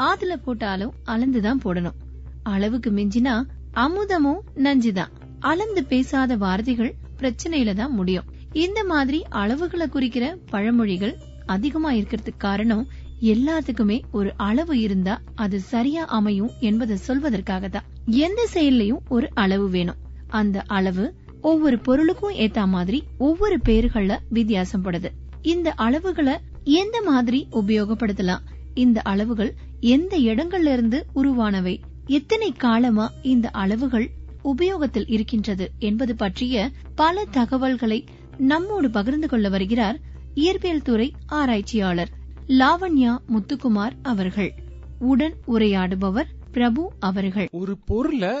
ஆத்துல போட்டாலும் அளந்துதான் போடணும். அளவுக்கு மிஞ்சினா அமுதமும் நஞ்சுதான். அளந்து பேசாத வார்த்தைகள் பிரச்சனையில தான் முடியும். இந்த மாதிரி அளவுகளை குறிக்கிற பழமொழிகள் அதிகமா இருக்கிறதுக்கு காரணம் எல்லாத்துக்குமே ஒரு அளவு இருந்தா அது சரியா அமையும் என்பதை சொல்வதற்காக தான் எந்த செயல்லையும் ஒரு அளவு வேணும். அந்த அளவு ஒவ்வொரு பொருளுக்கும் ஏத்த மாதிரி ஒவ்வொரு பேர்கள்ல வித்தியாசப்படுது இந்த அளவுகளை எந்த மாதிரி உபயோகப்படுத்தலாம்? இந்த அளவுகள் எந்த இடங்கள்ல இருந்து உருவானவை? எத்தனை காலமா இந்த அளவுகள் உபயோகத்தில் இருக்கின்றது என்பது பற்றிய பல தகவல்களை நம்மோடு பகிர்ந்து கொள்ள வருகிறார் இயற்பியல் துறை ஆராய்ச்சியாளர் லாவண்யா முத்துக்குமார் அவர்கள். உடன் உரையாடுபவர் பிரபு அவர்கள். ஒரு பொருளை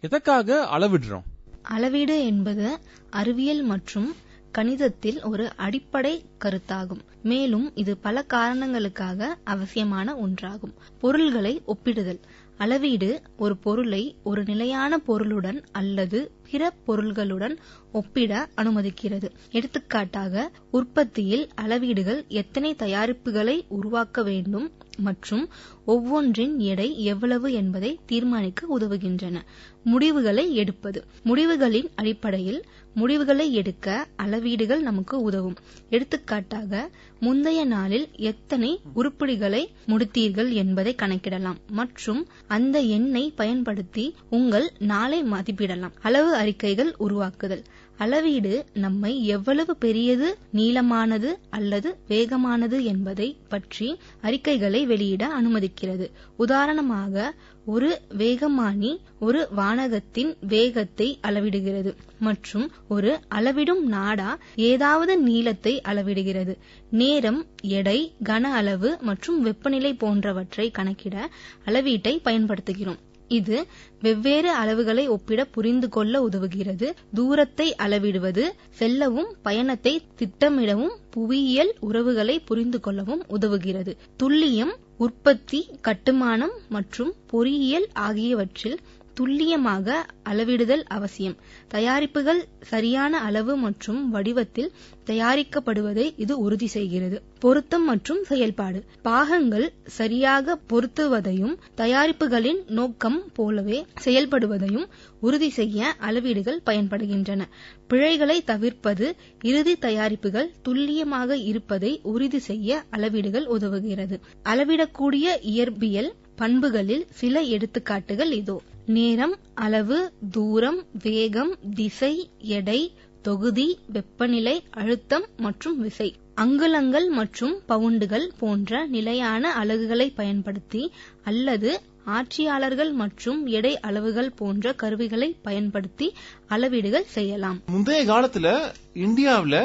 எதற்காக அளவிடுறோம்? அளவீடு என்பது அறிவியல் மற்றும் கணிதத்தில் ஒரு அடிப்படை கருத்தாகும். மேலும் இது பல காரணங்களுக்காக அவசியமான ஒன்றாகும். பொருள்களை ஒப்பிடுதல். அளவீடு ஒரு பொருளை ஒரு நிலையான பொருளுடன் அல்லது பிற பொருள்களுடன் ஒப்பிட அனுமதிக்கிறது. எடுத்துக்காட்டாக உற்பத்தியில் அளவீடுகள் எத்தனை தயாரிப்புகளை உருவாக்க வேண்டும் மற்றும் ஒவ்வொன்றின் எடை எவ்வளவு என்பதை தீர்மானிக்க உதவுகின்றன. முடிவுகளை எடுப்பது. முடிவுகளின் அடிப்படையில் முடிவுகளை எடுக்க அளவீடுகள் நமக்கு உதவும். எடுத்துக்காட்டாக முந்தைய நாளில் எத்தனை உருப்படிகளை முடித்தீர்கள் என்பதை கணக்கிடலாம் மற்றும் அந்த எண்ணை பயன்படுத்தி உங்கள் நாளை மதிப்பிடலாம். அளவு அறிக்கைகள் உருவாக்குதல். அளவீடு நம்மை எவ்வளவு பெரியது நீளமானது அல்லது வேகமானது என்பதை பற்றி அறிக்கைகளை வெளியிட அனுமதிக்கிறது. உதாரணமாக ஒரு வேகமானி ஒரு வானகத்தின் வேகத்தை அளவிடுகிறது மற்றும் ஒரு அளவிடும் நாடா ஏதாவது நீளத்தை அளவிடுகிறது. நேரம் எடை கன அளவு மற்றும் வெப்பநிலை போன்றவற்றை கணக்கிட அளவீட்டை பயன்படுத்துகிறோம். இது வெவ்வேறு அளவுகளை ஒப்பிட புரிந்து கொள்ள உதவுகிறது. தூரத்தை அளவிடுவது செல்லவும் பயணத்தை திட்டமிடவும் புவியியல் உறவுகளை புரிந்து கொள்ளவும் உதவுகிறது. துல்லியம் உற்பத்தி கட்டுமானம் மற்றும் பொறியியல் ஆகியவற்றில் துல்லியமாக அளவிடுதல் அவசியம். தயாரிப்புகள் சரியான அளவு மற்றும் வடிவத்தில் தயாரிக்கப்படுவதை இது உறுதி செய்கிறது. பொருத்தம் மற்றும் செயல்பாடு. பாகங்கள் சரியாக பொருத்துவதையும் தயாரிப்புகளின் நோக்கம் போலவே செயல்படுவதையும் உறுதி செய்ய அளவீடுகள் பயன்படுகின்றன. பிழைகளை தவிர்ப்பது இறுதி தயாரிப்புகள் துல்லியமாக இருப்பதை உறுதி செய்ய அளவீடுகள் உதவுகிறது. அளவிடக்கூடிய இயற்பியல் பண்புகளில் சில எடுத்துக்காட்டுகள் இதோ. நேரம் அளவு தூரம் வேகம் திசை எடை தொகுதி வெப்பநிலை அழுத்தம் மற்றும் விசை. அங்குலங்கள் மற்றும் பவுண்டுகள் போன்ற நிலையான அலகுகளை பயன்படுத்தி அல்லது ஆட்சியாளர்கள் மற்றும் எடை அளவுகள் போன்ற கருவிகளை பயன்படுத்தி அளவீடுகள் செய்யலாம். முந்தைய காலத்துல இந்தியாவுல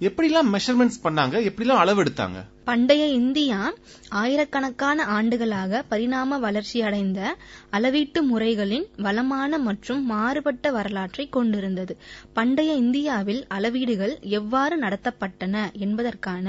எப்படிலாம் மெஷர்மெண்ட்ஸ் பண்ணாங்க? எப்படிலாம் அளவெடுத்தாங்க? பண்டைய இந்தியா ஆயிரக்கணக்கான ஆண்டுகளாக பரிணாம வளர்ச்சி அடைந்த அளவீட்டு முறைகளின் வளமான மற்றும் மாறுபட்ட வரலாற்றை கொண்டிருந்தது. பண்டைய இந்தியாவில் அளவீடுகள் எவ்வாறு நடத்தப்பட்டன என்பதற்கான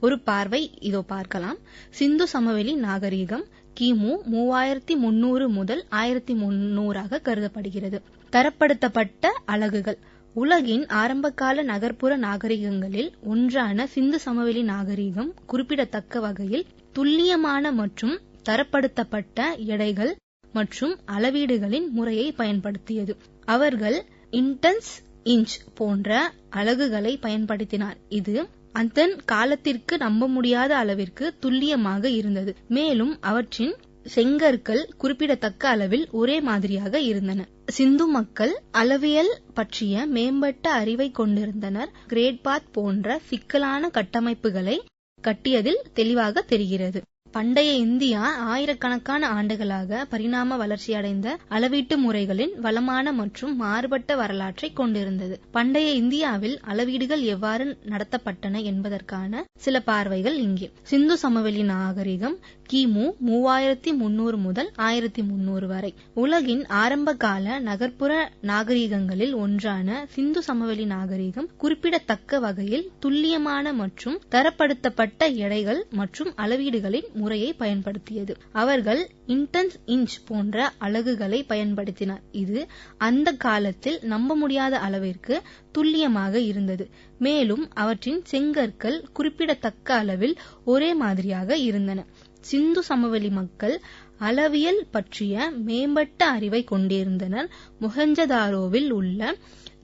ஒரு பார்வை இதோ பார்க்கலாம். சிந்து சமவெளி நாகரீகம் கிமு மூவாயிரத்தி முன்னூறு முதல் ஆயிரத்தி முன்னூறாக கருதப்படுகிறது. தரப்படுத்தப்பட்ட அலகுகள். உலகின் ஆரம்பகால நகர்ப்புற நாகரிகங்களில் ஒன்றான சிந்து சமவெளி நாகரிகம் குறிப்பிடத்தக்க வகையில் துல்லியமான மற்றும் தரப்படுத்தப்பட்ட எடைகள் மற்றும் அளவீடுகளின் முறையை பயன்படுத்தியது. அவர்கள் இன்டென்ஸ் இன்ச் போன்ற அலகுகளை பயன்படுத்தினார். இது அதன் காலத்திற்கு நம்ப முடியாத அளவிற்கு துல்லியமாக இருந்தது. மேலும் அவற்றின் செங்கற்கள் குறிப்பிடத்தக்க அளவில் ஒரே மாதிரியாக இருந்தன. சிந்து மக்கள் அளவியல் பற்றிய மேம்பட்ட அறிவை கொண்டிருந்தனர். கிரேட் பாத் போன்ற சிக்கலான கட்டமைப்புகளை கட்டியதில் தெளிவாக தெரிகிறது. பண்டைய இந்தியா ஆயிரக்கணக்கான ஆண்டுகளாக பரிணாம வளர்ச்சி அடைந்த அளவீட்டு முறைகளின் வளமான மற்றும் மாறுபட்ட வரலாற்றை கொண்டிருந்தது. பண்டைய இந்தியாவில் அளவீடுகள் எவ்வாறு நடத்தப்பட்டன என்பதற்கான சில பார்வைகள் இங்கே. சிந்து சமவெளி நாகரிகம் கிமு மூவாயிரத்தி முன்னூறு முதல் ஆயிரத்தி முன்னூறு வரை. உலகின் ஆரம்பகால நகர்ப்புற நாகரிகங்களில் ஒன்றான சிந்து சமவெளி நாகரிகம் குறிப்பிடத்தக்க வகையில் துல்லியமான மற்றும் தரப்படுத்தப்பட்ட எடைகள் மற்றும் அளவீடுகளின் முறையை பயன்படுத்தியது. அவர்கள் இன்டென்ஸ் இன்ச் போன்ற அலகுகளை பயன்படுத்தினர். இது அந்த காலத்தில் நம்ப முடியாத அளவிற்கு துல்லியமாக இருந்தது. மேலும் அவற்றின் செங்கற்கள் குறிப்பிடத்தக்க அளவில் ஒரே மாதிரியாக இருந்தன. சிந்து சமவெளி மக்கள் அளவியல் பற்றிய மேம்பட்ட அறிவை கொண்டிருந்தனர். மொஹஞ்சதாரோவில் உள்ள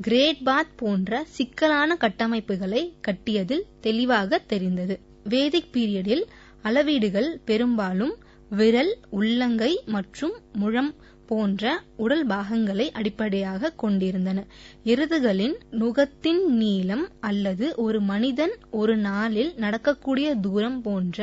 கிரேட் பாத் போன்ற சிக்கலான கட்டமைப்புகளை கட்டியதில் தெளிவாக தெரிந்தது. வேதிக் பீரியடில் அளவீடுகள் பெரும்பாலும் விரல் உள்ளங்கை மற்றும் முழம் போன்ற உடல் பாகங்களை அடிப்படையாக கொண்டிருந்தன. எருதுகளின் நுகத்தின் நீளம் அல்லது ஒரு மனிதன் ஒரு நாளில் நடக்கக்கூடிய தூரம் போன்ற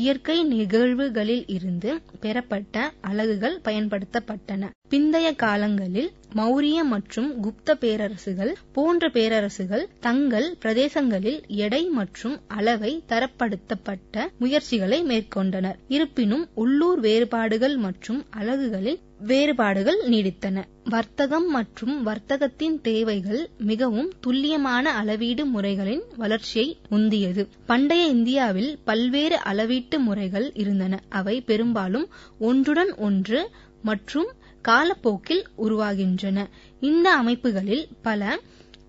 இயற்கை நிகழ்வுகளில் இருந்து பெறப்பட்ட அலகுகள் பயன்படுத்தப்பட்டன. பிந்தைய காலங்களில் மௌரிய மற்றும் குப்த பேரரசுகள் போன்ற பேரரசுகள் தங்கள் பிரதேசங்களில் எடை மற்றும் அளவை தரப்படுத்தப்பட்ட முயற்சிகளை மேற்கொண்டனர். இருப்பினும் உள்ளூர் வேறுபாடுகள் மற்றும் அலகுகளில் வேறுபாடுகள் நீடித்தன. வர்த்தகம் மற்றும் வர்த்தகத்தின் தேவைகள் மிகவும் துல்லியமான அளவீடு முறைகளின் வளர்ச்சியை உந்தியது. பண்டைய இந்தியாவில் பல்வேறு அளவீட்டு முறைகள் இருந்தன. அவை பெரும்பாலும் ஒன்றுடன் ஒன்று மற்றும் காலப்போக்கில் உருவாகின்றன. இந்த அமைப்புகளில் பல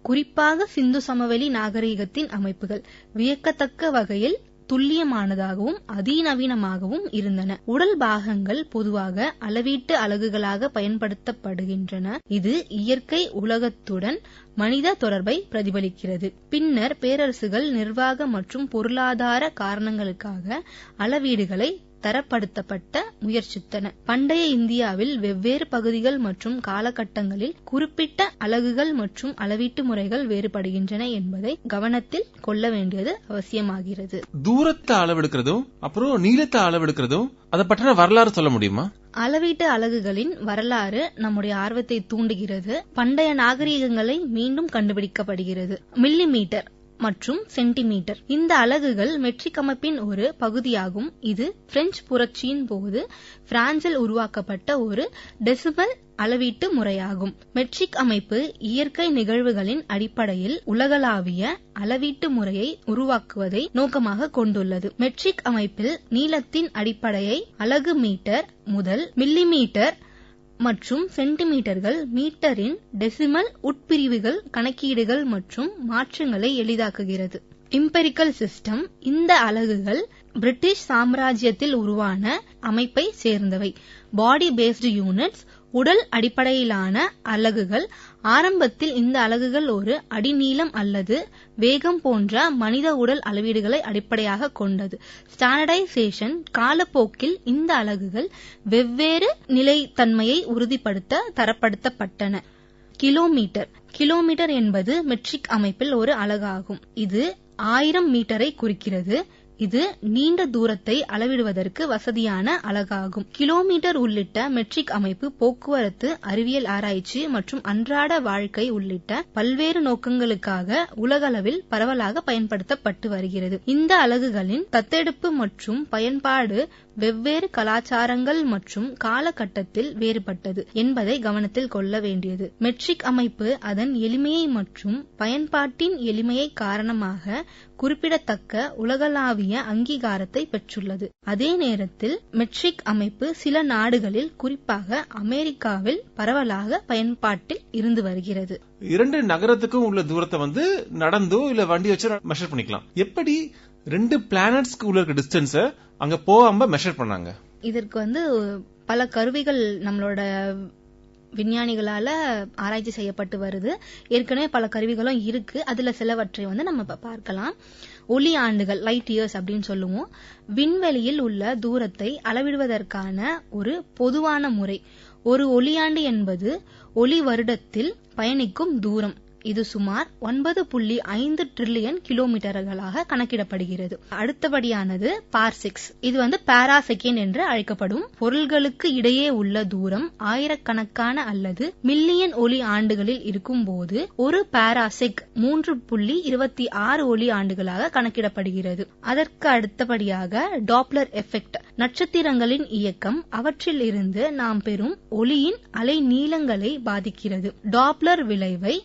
குறிப்பாக சிந்து சமவெளி நாகரிகத்தின் அமைப்புகள் வியக்கத்தக்க வகையில் துல்லியமானதாகவும் அதிநவீனமாகவும் இருந்தன. உடல் பாகங்கள் பொதுவாக அளவீட்டு அலகுகளாக பயன்படுத்தப்படுகின்றன. இது இயற்கை உலகத்துடன் மனித தொடர்பை பிரதிபலிக்கிறது. பின்னர் பேரரசுகள் நிர்வாக மற்றும் பொருளாதார காரணங்களுக்காக அளவீடுகளை தரப்படுத்தப்பட்ட முயற்சித்தன. பண்டைய இந்தியாவில் வெவ்வேறு பகுதிகள் மற்றும் காலகட்டங்களில் குறிப்பிட்ட அலகுகள் மற்றும் அளவீட்டு முறைகள் வேறுபடுகின்றன என்பதை கவனத்தில் கொள்ள வேண்டியது அவசியமாகிறது. தூரத்தை அளவெடுக்கிறதும் அப்புறம் நீளத்தை அளவெடுக்கிறதும் அதை பற்றின வரலாறு சொல்ல முடியுமா? அளவீட்டு அலகுகளின் வரலாறு நம்முடைய ஆர்வத்தை தூண்டுகிறது. பண்டைய நாகரீகங்களை மீண்டும் கண்டுபிடிக்கப்படுகிறது. மில்லி மீட்டர் மற்றும் சென்டிமீட்டர். இந்த அலகுகள் மெட்ரிக் அமைப்பின் ஒரு பகுதியாகும். இது பிரெஞ்சு புரட்சியின் போது பிரான்சில் உருவாக்கப்பட்ட ஒரு டெசிபல் அளவீட்டு முறையாகும். மெட்ரிக் அமைப்பு இயற்கை நிகழ்வுகளின் அடிப்படையில் உலகளாவிய அளவீட்டு முறையை உருவாக்குவதை நோக்கமாக கொண்டுள்ளது. மெட்ரிக் அமைப்பில் நீளத்தின் அடிப்படையை அலகு மீட்டர் முதல் மில்லிமீட்டர் மற்றும் சென்டிமீட்டர்கள் மீட்டரின் டெசிமல் உட்பிரிவுகள் கணக்கீடுகள் மற்றும் மாற்றங்களை எளிதாக்குகிறது. இம்பெரிக்கல் சிஸ்டம் இந்த அலகுகள் பிரிட்டிஷ் சாம்ராஜ்யத்தில் உருவான அமைப்பை சேர்ந்தவை. பாடி பேஸ்டு யூனிட்ஸ் உடல் அடிப்படையிலான அலகுகள் ஆரம்பத்தில் இந்த அலகுகள் ஒரு அடிநீளம் அல்லது வேகம் போன்ற மனித உடல் அளவீடுகளை அடிப்படையாக கொண்டது. ஸ்டாண்டர்டைசேஷன் காலப்போக்கில் இந்த அலகுகள் வெவ்வேறு நிலைத்தன்மையை உறுதிப்படுத்த தரப்படுத்தப்பட்டன. கிலோமீட்டர் கிலோமீட்டர் என்பது மெட்ரிக் அமைப்பில் ஒரு அலகாகும். இது ஆயிரம் மீட்டரை குறிக்கிறது. இது நீண்ட தூரத்தை அளவிடுவதற்கு வசதியான அலகாகும். கிலோமீட்டர் உள்ளிட்ட மெட்ரிக் அமைப்பு போக்குவரத்து அறிவியல் ஆராய்ச்சி மற்றும் அன்றாட வாழ்க்கை உள்ளிட்ட பல்வேறு நோக்கங்களுக்காக உலகளவில் பரவலாக பயன்படுத்தப்பட்டு வருகிறது. இந்த அலகுகளின் தத்தெடுப்பு மற்றும் பயன்பாடு வெவ்வேறு கலாச்சாரங்கள் மற்றும் காலகட்டத்தில் வேறுபட்டது என்பதை கவனத்தில் கொள்ள வேண்டியது. மெட்ரிக் அமைப்பு அதன் எளிமையை மற்றும் பயன்பாட்டின் எளிமையை காரணமாக குறிப்பிடத்தக்க உலகளாவிய அங்கீகாரத்தை பெற்றுள்ளது. அதே நேரத்தில் மெட்ரிக் அமைப்பு சில நாடுகளில் குறிப்பாக அமெரிக்காவில் பரவலாக பயன்பாட்டில் இருந்து வருகிறது. இரண்டு நகரத்துக்கும் உள்ள தூரத்தை வந்து நடந்தோ இல்ல வண்டி வச்சு மெஷர் பண்ணிக்கலாம். எப்படி ரெண்டு பிளானட்ஸ்க்கு உள்ள இருக்க டிஸ்டன்ஸ அங்க போகாம மெஷர் பண்ணாங்க? இதற்கு வந்து பல கருவிகள் நம்மளோட விஞ்ஞானிகளால ஆராய்ச்சி செய்யப்பட்டு வருது. ஏற்கனவே பல கருவிகளும் இருக்கு. அதுல சிலவற்றை வந்து நம்ம பார்க்கலாம். ஒளி ஆண்டுகள் லைட் இயர்ஸ் அப்படின்னு சொல்லுவோம். விண்வெளியில் உள்ள தூரத்தை அளவிடுவதற்கான ஒரு பொதுவான முறை. ஒரு ஒளியாண்டு என்பது ஒளி வருடத்தில் பயணிக்கும் தூரம். இது சுமார் ஒன்பது புள்ளி ஐந்து ட்ரில்லியன் கிலோமீட்டர்களாக கணக்கிடப்படுகிறது. அடுத்தபடியானது பார்சிக்ஸ் இது வந்து பாரா செகண்ட் என்று அழைக்கப்படும் பொருள்களுக்கு இடையே உள்ள தூரம் ஆயிரக்கணக்கான அல்லது மில்லியன் ஒளி ஆண்டுகளில் இருக்கும் போது ஒரு பாராசெக் மூன்று புள்ளி இருபத்தி ஆறு ஒளி ஆண்டுகளாக கணக்கிடப்படுகிறது. அதற்கு அடுத்தபடியாக டாப்லர் எஃபெக்ட் நட்சத்திரங்களின் இயக்கம் அவற்றில் இருந்து நாம் பெறும் ஒளியின் அலை நீளங்களை பாதிக்கிறது. டாப்லர் விளைவை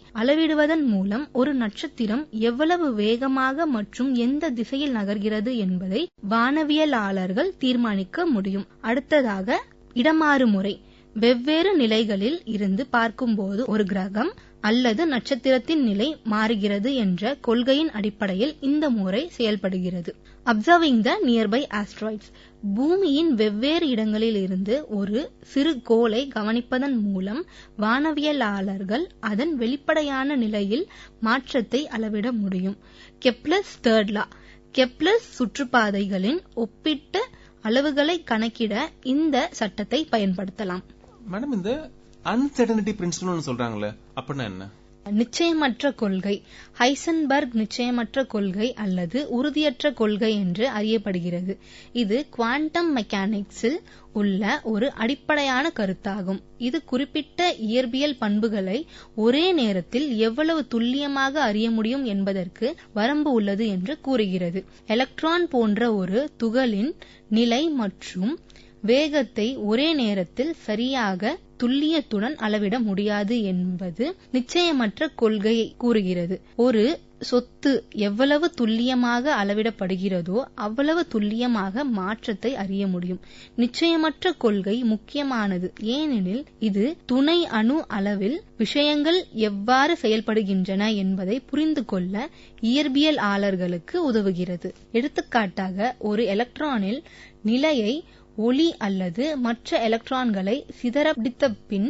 அளவிடுவதன் மூலம் ஒரு நட்சத்திரம் எவ்வளவு வேகமாக மற்றும் எந்த திசையில் நகர்கிறது என்பதை வானவியலாளர்கள் தீர்மானிக்க முடியும். அடுத்ததாக இடமாறு முறை வெவ்வேறு நிலைகளில் இருந்து பார்க்கும்போது ஒரு கிரகம் அல்லது நட்சத்திரத்தின் நிலை மாறுகிறது என்ற கொள்கையின் அடிப்படையில் இந்த முறை செயல்படுகிறது. அப்சர்விங் த நியர்பை ஆஸ்ட்ராய்ட்ஸ் பூமியின் வெவ்வேறு இடங்களில் இருந்து ஒரு சிறு கோளை கவனிப்பதன் மூலம் வானவியலாளர்கள் அதன் வெளிப்படையான நிலையில் மாற்றத்தை அளவிட முடியும். கெப்லஸ் தேர்ட்லா கெப்ளஸ் கெப்லஸ் சுற்றுப்பாதைகளின் ஒப்பிட்ட அளவுகளை கணக்கிட இந்த சட்டத்தை பயன்படுத்தலாம். மேடம் இந்த அன்சர்டனிட்டி பிரின்சிபல் சொல்றாங்களே அப்படின்னா என்ன? நிச்சயமற்ற கொள்கை. ஹைசன்பர்க் நிச்சயமற்ற கொள்கை அல்லது உறுதியற்ற கொள்கை என்று அறியப்படுகிறது. இது குவாண்டம் மெக்கானிக்ஸில் உள்ள ஒரு அடிப்படையான கருத்தாகும். இது குறிப்பிட்ட இயற்பியல் பண்புகளை ஒரே நேரத்தில் எவ்வளவு துல்லியமாக அறிய முடியும் என்பதற்கு வரம்பு உள்ளது என்று கூறுகிறது. எலக்ட்ரான் போன்ற ஒரு துகளின் நிலை மற்றும் வேகத்தை ஒரே நேரத்தில் சரியாக துல்லியத்துடன் அளவிட முடியாது என்பது நிச்சயமற்ற கொள்கையை கூறுகிறது. ஒரு சொத்து எவ்வளவு துல்லியமாக அளவிடப்படுகிறதோ அவ்வளவு துல்லியமாக மாற்றத்தை அறிய முடியும். நிச்சயமற்ற கொள்கை முக்கியமானது. ஏனெனில் இது துணை அணு அளவில் விஷயங்கள் எவ்வாறு செயல்படுகின்றன என்பதை புரிந்து கொள்ள இயற்பியலாளர்களுக்கு உதவுகிறது. எடுத்துக்காட்டாக ஒரு எலக்ட்ரானில் நிலையை ஒளி அல்லது மற்ற எலக்ட்ரான்களை சிதறடித்த பின்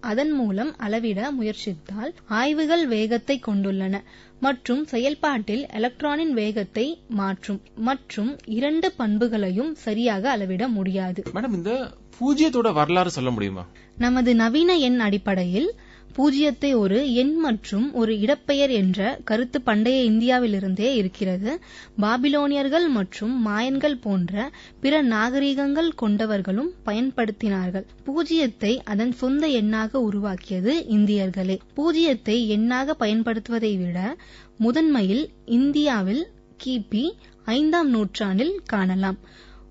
அதன் மூலம் அளவிட முயற்சித்தால் ஆய்வுகள் வேகத்தை கொண்டுள்ளன மற்றும் செயல்பாட்டில் எலக்ட்ரானின் வேகத்தை மாற்றும் மற்றும் இரண்டு பண்புகளையும் சரியாக அளவிட முடியாது. மேடம் இந்த பூஜ்ஜியத்தோட வரலாறு சொல்ல முடியுமா? நமது நவீன எண் அடிப்படையில் பூஜ்ஜியத்தை ஒரு எண் மற்றும் ஒரு இடப்பெயர் என்ற கருத்து பண்டைய இந்தியாவிலிருந்தே இருக்கிறது. பாபிலோனியர்கள் மற்றும் மாயன்கள் போன்ற பிற நாகரிகங்கள் கொண்டவர்களும் பயன்படுத்தினார்கள். பூஜ்ஜியத்தை அதன் சொந்த எண்ணாக உருவாக்கியது இந்தியர்களே. பூஜ்ஜியத்தை எண்ணாக பயன்படுத்துவதை விட முதன்மையில் இந்தியாவில் கிபி ஐந்தாம் நூற்றாண்டில் காணலாம்.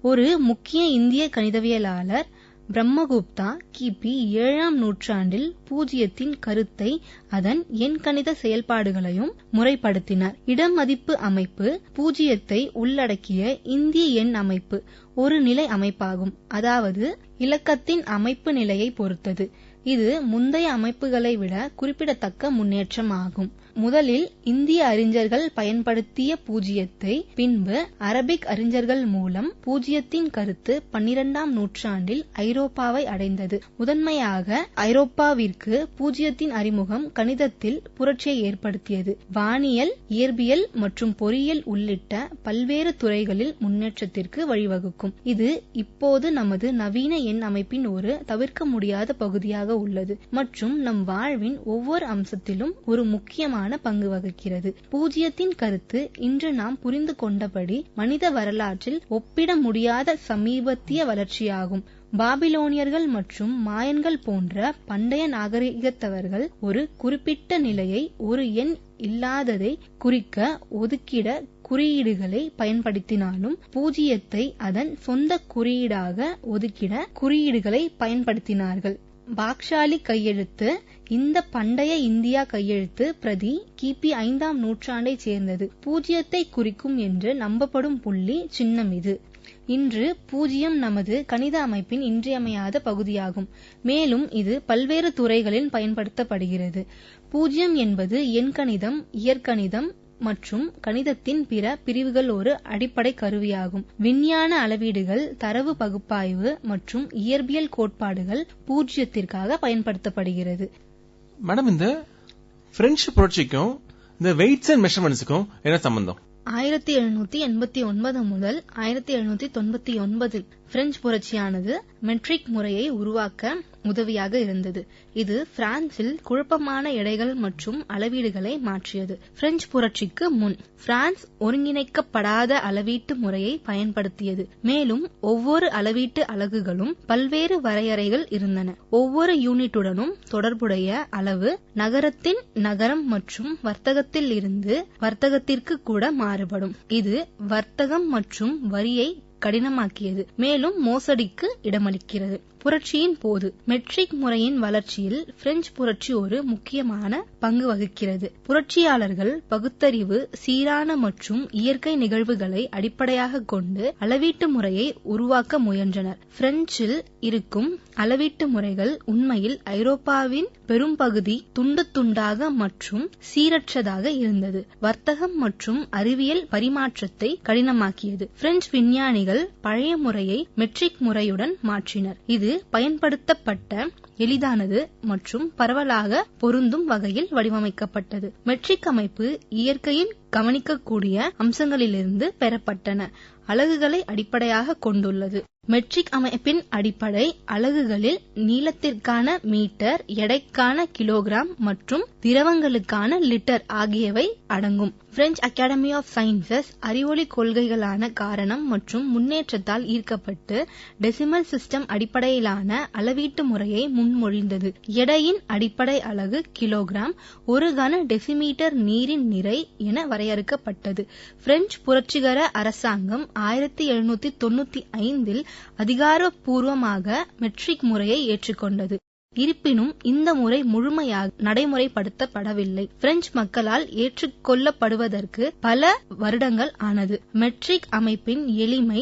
ஒரு முக்கிய இந்திய கணிதவியலாளர் பிரம்மகுப்தா கிபி ஏழாம் நூற்றாண்டில் பூஜ்ஜியத்தின் கருத்தை அதன் எண்கணித செயல்பாடுகளையும் முறைப்படுத்தினார். இடமதிப்பு அமைப்பு பூஜ்ஜியத்தை உள்ளடக்கிய இந்திய எண் அமைப்பு ஒரு நிலை அமைப்பாகும். அதாவது இலக்கத்தின் அமைப்பு நிலையை பொறுத்தது. இது முந்தைய அமைப்புகளை விட குறிப்பிடத்தக்க முன்னேற்றம் ஆகும். முதலில் இந்திய அறிஞர்கள் பயன்படுத்திய பூஜ்ஜியத்தை பின்பு அரபிக் அறிஞர்கள் மூலம் பூஜ்ஜியத்தின் கருத்து பன்னிரெண்டாம் நூற்றாண்டில் ஐரோப்பாவை அடைந்தது. முதன்மையாக ஐரோப்பாவிற்கு பூஜ்ஜியத்தின் அறிமுகம் கணிதத்தில் புரட்சியை ஏற்படுத்தியது. வானியல் இயற்பியல் மற்றும் பொறியியல் உள்ளிட்ட பல்வேறு துறைகளில் முன்னேற்றத்திற்கு வழிவகுக்கும். இது இப்போது நமது நவீன எண் அமைப்பின் ஒரு தவிர்க்க முடியாத பகுதியாக உள்ளது. மற்றும் நம் வாழ்வின் ஒவ்வொரு அம்சத்திலும் ஒரு முக்கியமான பங்கு வகிக்கிறது. பூஜ்ஜியத்தின் கருத்து இன்று நாம் புரிந்து கொண்டபடி மனித வரலாற்றில் ஒப்பிட முடியாத சமீபத்திய வளர்ச்சியாகும். பாபிலோனியர்கள் மற்றும் மாயன்கள் போன்ற பண்டைய நாகரிகத்தவர்கள் ஒரு குறிப்பிட்ட நிலையை ஒரு எண் இல்லாததை குறிக்க ஒதுக்கிட குறியீடுகளை பயன்படுத்தினாலும் பூஜ்ஜியத்தை அதன் சொந்த குறியீடாக ஒதுக்கிட குறியீடுகளை பயன்படுத்தினார்கள். பாக்ஷாலி கையெழுத்து இந்த பண்டைய இந்தியா கையெழுத்து பிரதி கிபி ஐந்தாம் நூற்றாண்டைச் சேர்ந்தது. பூஜ்ஜியத்தை குறிக்கும் என்று நம்பப்படும் புள்ளி சின்னம் இது. இன்று பூஜ்ஜியம் நமது கணித அமைப்பின் இன்றியமையாத பகுதியாகும். மேலும் இது பல்வேறு துறைகளில் பயன்படுத்தப்படுகிறது. பூஜ்ஜியம் என்பது எண்கணிதம் இயற்கணிதம் மற்றும் கணிதத்தின் பிற பிரிவுகள் ஒரு அடிப்படை கருவியாகும். விஞ்ஞான அளவீடுகள் தரவு பகுப்பாய்வு மற்றும் இயற்பியல் கோட்பாடுகள் பூஜ்ஜியத்திற்காக பயன்படுத்தப்படுகிறது. மேடம் இந்த பிரெஞ்சு புரட்சிக்கும் இந்த வெயிட்ஸ் அண்ட் மெஷர்மெண்ட்ஸுக்கும் என்ன சம்பந்தம்? ஆயிரத்தி எழுநூத்தி எண்பத்தி ஒன்பது முதல் ஆயிரத்தி எழுநூத்தி தொண்ணூத்தி ஒன்பதில் பிரெஞ்சு புரட்சியானது மெட்ரிக் முறையை உருவாக்க உதவியாக இருந்தது. இது பிரான்சில் குழப்பமான எடைகள் மற்றும் அளவீடுகளை மாற்றியது. பிரெஞ்சு புரட்சிக்கு முன் பிரான்ஸ் ஒருங்கிணைக்கப்படாத அளவீட்டு முறையை பயன்படுத்தியது. மேலும் ஒவ்வொரு அளவீட்டு அலகுகளும் பல்வேறு வரையறைகள் இருந்தன. ஒவ்வொரு யூனிட்டுடனும் தொடர்புடைய அளவு நகரத்தின் நகரம் மற்றும் வர்த்தகத்தில் இருந்து வர்த்தகத்திற்கு கூட மாறுபடும். இது வர்த்தகம் மற்றும் வரியை கடினமாக்கியது. மேலும் மோசடிக்கு இடமளிக்கிறது. புரட்சியின் போது மெட்ரிக் முறையின் வளர்ச்சியில் பிரெஞ்சு புரட்சி ஒரு முக்கியமான பங்கு வகிக்கிறது. புரட்சியாளர்கள் பகுத்தறிவு சீரான மற்றும் இயற்கை நிகழ்வுகளை அடிப்படையாக கொண்டு அளவீட்டு முறையை உருவாக்க முயன்றனர். பிரெஞ்சில் இருக்கும் அளவீட்டு முறைகள் உண்மையில் ஐரோப்பாவின் பெரும்பகுதி துண்டு துண்டாக மற்றும் சீரற்றதாக இருந்தது. வர்த்தகம் மற்றும் அறிவியல் பரிமாற்றத்தை கடினமாக்கியது. பிரெஞ்சு விஞ்ஞானிகள் பழைய முறையை மெட்ரிக் முறையுடன் மாற்றினர். இது பயன்படுத்தப்பட்ட எளிதானது மற்றும் பரவலாக பொருந்தும் வகையில் வடிவமைக்கப்பட்டது. மெட்ரிக் அமைப்பு இயற்கையின் கவனிக்கக்கூடிய அம்சங்களிலிருந்து பெறப்பட்டன. அலகுகளை அடிப்படையாக கொண்டுள்ளது. மெட்ரிக் அமைப்பின் அடிப்படை அலகுகளில் நீளத்திற்கான மீட்டர் எடைக்கான கிலோகிராம் மற்றும் திரவங்களுக்கான லிட்டர் ஆகியவை அடங்கும். பிரெஞ்சு அகாடமி ஆஃப் சயின்சஸ் அறிவொளி கொள்கைகளான காரணம் மற்றும் முன்னேற்றத்தால் ஈர்க்கப்பட்டு டெசிமல் சிஸ்டம் அடிப்படையிலான அளவீட்டு முறையை முன்மொழிந்தது. எடையின் அடிப்படை அலகு கிலோகிராம் ஒரு கன டெசிமீட்டர் நீரின் நிறை என வரை வரையறுக்கப்பட்டது. பிரெஞ்சு புரட்சிகர அரசாங்கம் ஆயிரத்தி எழுநூத்தி தொண்ணூத்தி ஐந்தில் அதிகாரப்பூர்வமாக மெட்ரிக் முறையை ஏற்றுக்கொண்டது. இருப்பினும் இந்த முறை முழுமையாக நடைமுறைப்படுத்தப்படவில்லை. பிரெஞ்சு மக்களால் ஏற்றுக்கொள்ளப்படுவதற்கு பல வருடங்கள் ஆனது. மெட்ரிக் அமைப்பின் எளிமை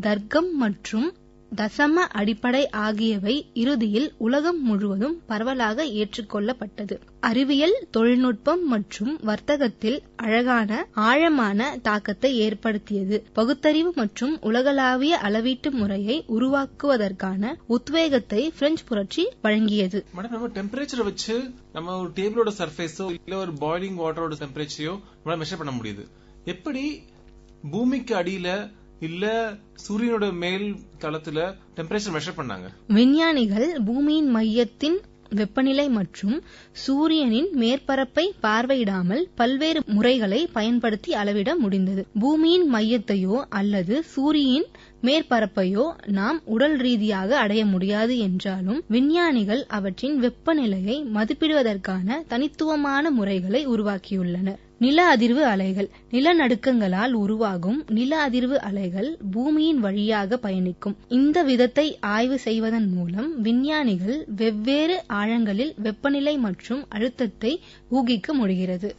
தர்க்கம் மற்றும் தசம அடிப்படை ஆகியவை இறுதியில் உலகம் முழுவதும் பரவலாக ஏற்றுக்கொள்ளப்பட்டது. அறிவியல் தொழில்நுட்பம் மற்றும் வர்த்தகத்தில் அழகான ஆழமான தாக்கத்தை ஏற்படுத்தியது. பகுத்தறிவு மற்றும் உலகளாவிய அளவீட்டு முறையை உருவாக்குவதற்கான உத்வேகத்தை பிரெஞ்சு புரட்சி வழங்கியது. மேடம் நம்ம டெம்பரேச்சரை வச்சு நம்ம ஒரு டேபிளோட சர்ஃபேஸோ இல்ல ஒரு பாய்லிங் வாட்டரோட டெம்பரேச்சரையோ நம்மளால மெஷர் பண்ண முடியுது. எப்படி பூமிக்கு அடியில இல்ல சூரியனோட மேல் தளத்துல டெம்பரேச்சர் மெஷர் பண்ணாங்க. விஞ்ஞானிகள் பூமியின் மையத்தின் வெப்பநிலை மற்றும் சூரியனின் மேற்பரப்பை பார்வையிடாமல் பல்வேறு முறைகளை பயன்படுத்தி அளவிட முடிந்தது. பூமியின் மையத்தையோ அல்லது சூரியன் மேற்பரப்பையோ நாம் உடல் ரீதியாக அடைய முடியாது என்றாலும் விஞ்ஞானிகள் அவற்றின் வெப்பநிலையை மதிப்பிடுவதற்கான தனித்துவமான முறைகளை உருவாக்கியுள்ளனர். நில அதிர்வு அலைகள் நிலநடுக்கங்களால் உருவாகும் நில அதிர்வு அலைகள் பூமியின் வழியாக பயணிக்கும். இந்த விதத்தை ஆய்வு செய்வதன் மூலம் விஞ்ஞானிகள் வெவ்வேறு ஆழங்களில் வெப்பநிலை மற்றும் அழுத்தத்தை ஊகிக்க முடிகிறது.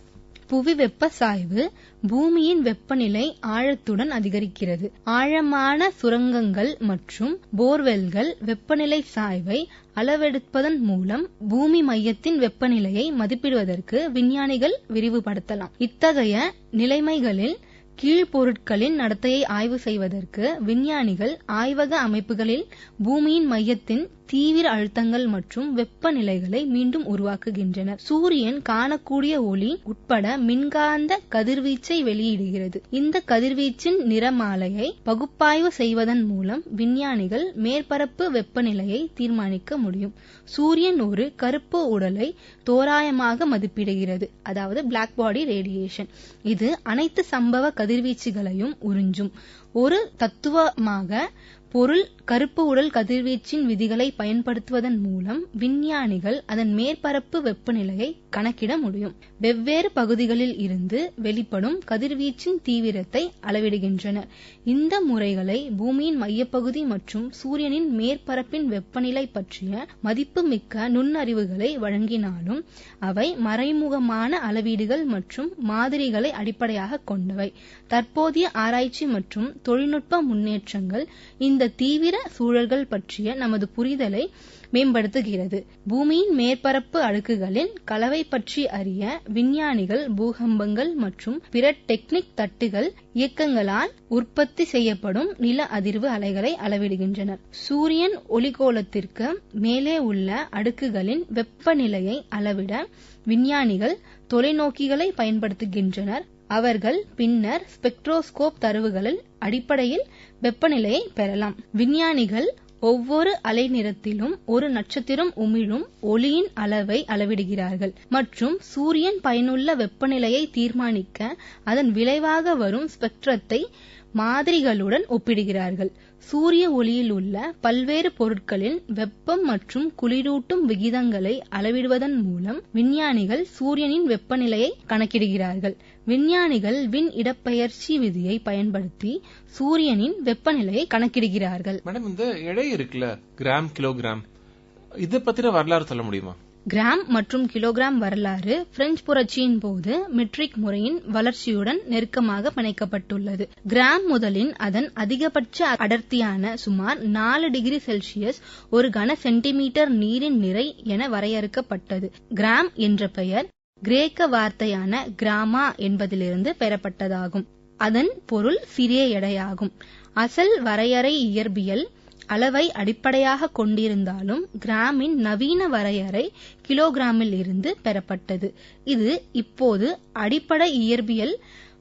புவி வெப்ப சாய்வு பூமியின் வெப்பநிலை ஆழத்துடன் அதிகரிக்கிறது. ஆழமான சுரங்கங்கள் மற்றும் போர்வெல்கள் வெப்பநிலை சாய்வை அளவெடுப்பதன் மூலம் பூமி மையத்தின் வெப்பநிலையை மதிப்பிடுவதற்கு விஞ்ஞானிகள் விரிவுபடுத்தலாம். இத்தகைய நிலைமைகளில் கீழ்பொருட்களின் நடத்தையை ஆய்வு செய்வதற்கு விஞ்ஞானிகள் ஆய்வக அமைப்புகளில் பூமியின் மையத்தின் தீவிர அழுத்தங்கள் மற்றும் வெப்பநிலைகளை மீண்டும் உருவாக்குகின்றன. சூரியன் காணக்கூடிய ஒளி உட்பட மின்காந்த கதிர்வீச்சை வெளியிடுகிறது. இந்த கதிர்வீச்சின் நிறமாலையை பகுப்பாய்வு செய்வதன் மூலம் விஞ்ஞானிகள் மேற்பரப்பு வெப்பநிலையை தீர்மானிக்க முடியும். சூரியன் ஒரு கருப்பு உடலை தோராயமாக மதிப்பிடுகிறது அதாவது பிளாக் பாடி ரேடியேஷன் இது அனைத்து சம்பவ கதிர்வீச்சுகளையும் உறிஞ்சும். ஒரு தத்துவமாக பொருள் கருப்பு உடல் கதிர்வீச்சின் விதிகளை பயன்படுத்துவதன் மூலம் விஞ்ஞானிகள் அதன் மேற்பரப்பு வெப்பநிலையை கணக்கிட முடியும். வெவ்வேறு பகுதிகளில் இருந்து வெளிப்படும் கதிர்வீச்சின் தீவிரத்தை அளவிடுகின்றனர். இந்த முறைகளை பூமியின் மையப்பகுதி மற்றும் சூரியனின் மேற்பரப்பின் வெப்பநிலை பற்றிய மதிப்புமிக்க நுண்ணறிவுகளை வழங்கினாலும் அவை மறைமுகமான அளவீடுகள் மற்றும் மாதிரிகளை அடிப்படையாக கொண்டவை. தற்போதைய ஆராய்ச்சி மற்றும் தொழில்நுட்ப முன்னேற்றங்கள் இந்த தீவிர சூழல்கள் பற்றிய நமது புரிதலை மேம்படுத்துகிறது. பூமியின் மேற்பரப்பு அடுக்குகளின் கலவை பற்றி அறிய விஞ்ஞானிகள் பூகம்பங்கள் மற்றும் பிற டெக்னிக் தட்டுகள் இயக்கங்களால் உற்பத்தி செய்யப்படும் நில அதிர்வு அலைகளை அளவிடுகின்றனர். சூரியன் ஒளிகோலத்திற்கு மேலே உள்ள அடுக்குகளின் வெப்பநிலையை அளவிட விஞ்ஞானிகள் தொலைநோக்கிகளை பயன்படுத்துகின்றனர். அவர்கள் பின்னர் ஸ்பெக்ட்ரோஸ்கோப் தரவுகளின் அடிப்படையில் வெப்பநிலையை பெறலாம். விஞ்ஞானிகள் ஒவ்வொரு அலைநிறத்திலும் ஒரு நட்சத்திரம் உமிழும் ஒளியின் அளவை அளவிடுகிறார்கள் மற்றும் சூரியன் பயனுள்ள வெப்பநிலையை தீர்மானிக்க அதன் விளைவாக வரும் ஸ்பெக்ட்ரத்தை மாதிரிகளுடன் ஒப்பிடுகிறார்கள். சூரிய ஒளியில் உள்ள பல்வேறு பொருட்களின் வெப்பம் மற்றும் குளிரூட்டும் விகிதங்களை அளவிடுவதன் மூலம் விஞ்ஞானிகள் சூரியனின் வெப்பநிலையை கணக்கிடுகிறார்கள். விஞ்ஞானிகள் விண் இடப்பெயர்ச்சி விதியை பயன்படுத்தி சூரியனின் வெப்பநிலையை கணக்கிடுகிறார்கள். மேடம் இந்த எடை இருக்குல்ல கிராம் கிலோகிராம் இதை பத்தின வரலாறு சொல்ல முடியுமா? கிராம் மற்றும் கிலோகிராம் வரலாறு பிரெஞ்சு புரட்சியின் போது மெட்ரிக் முறையின் வளர்ச்சியுடன் நெருக்கமாக பிணைக்கப்பட்டுள்ளது. கிராம் முதலின் அதன் அதிகபட்ச அடர்த்தியான சுமார் நாலு டிகிரி செல்சியஸ் ஒரு கன சென்டிமீட்டர் நீரின் நிறை என வரையறுக்கப்பட்டது. கிராம் என்ற பெயர் கிரேக்க வார்த்தையான கிராமா என்பதிலிருந்து பெறப்பட்டதாகும். அதன் பொருள் சிறிய எடையாகும். அசல் வரையறை இயற்பியல் அளவை அடிப்படையாக கொண்டிருந்தாலும் கிராமின் நவீன வரையறை கிலோகிராமில் இருந்து பெறப்பட்டது. இது இப்போது அடிப்படை இயற்பியல்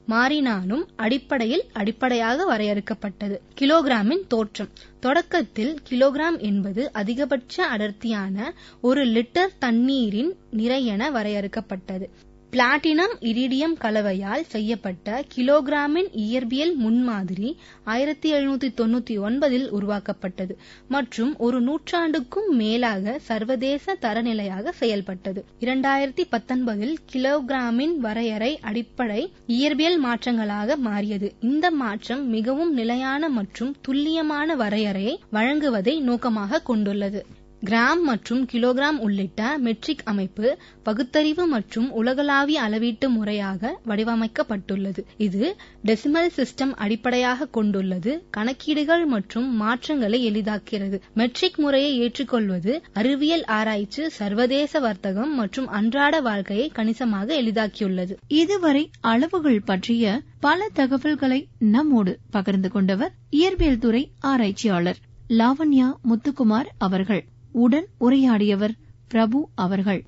மாறினாலும் அடிப்படையில் அடிப்படையாக வரையறுக்கப்பட்டது. கிலோகிராமின் தோற்றம். தொடக்கத்தில் கிலோகிராம் என்பது அதிகபட்ச அடர்த்தியான ஒரு லிட்டர் தண்ணீரின் நிறை என வரையறுக்கப்பட்டது. பிளாட்டினம் இரிடியம் கலவையால் செய்யப்பட்ட கிலோகிராமின் இயற்பியல் முன்மாதிரி ஆயிரத்தி எழுநூத்தி தொண்ணூத்தி ஒன்பதில் உருவாக்கப்பட்டது மற்றும் ஒரு நூற்றாண்டுக்கும் மேலாக சர்வதேச தரநிலையாக செயல்பட்டது. இரண்டாயிரத்தி பத்தொன்பதில் கிலோகிராமின் வரையறை அடிப்படை இயற்பியல் மாற்றங்களாக மாறியது. இந்த மாற்றம் மிகவும் நிலையான மற்றும் துல்லியமான வரையறையை வழங்குவதை நோக்கமாக கொண்டுள்ளது. கிராம் மற்றும் கிலோகிராம் உள்ளிட்ட மெட்ரிக் அமைப்பு பகுத்தறிவு மற்றும் உலகளாவிய அளவீட்டு முறையாக வடிவமைக்கப்பட்டுள்ளது. இது டெசிமல் சிஸ்டம் அடிப்படையாக கொண்டுள்ளது. கணக்கீடுகள் மற்றும் மாற்றங்களை எளிதாக்கிறது மெட்ரிக் முறையை ஏற்றுக்கொள்வது அறிவியல் ஆராய்ச்சி சர்வதேச வர்த்தகம் மற்றும் அன்றாட வாழ்க்கையை கணிசமாக எளிதாக்கியுள்ளது. இதுவரை அளவுகள் பற்றிய பல தகவல்களை நம்மோடு பகிர்ந்து கொண்டவர் இயற்பியல் துறை ஆராய்ச்சியாளர் லாவண்யா முத்துக்குமார் அவர்கள். உடன் உரையாடியவர் பிரபு அவர்கள்.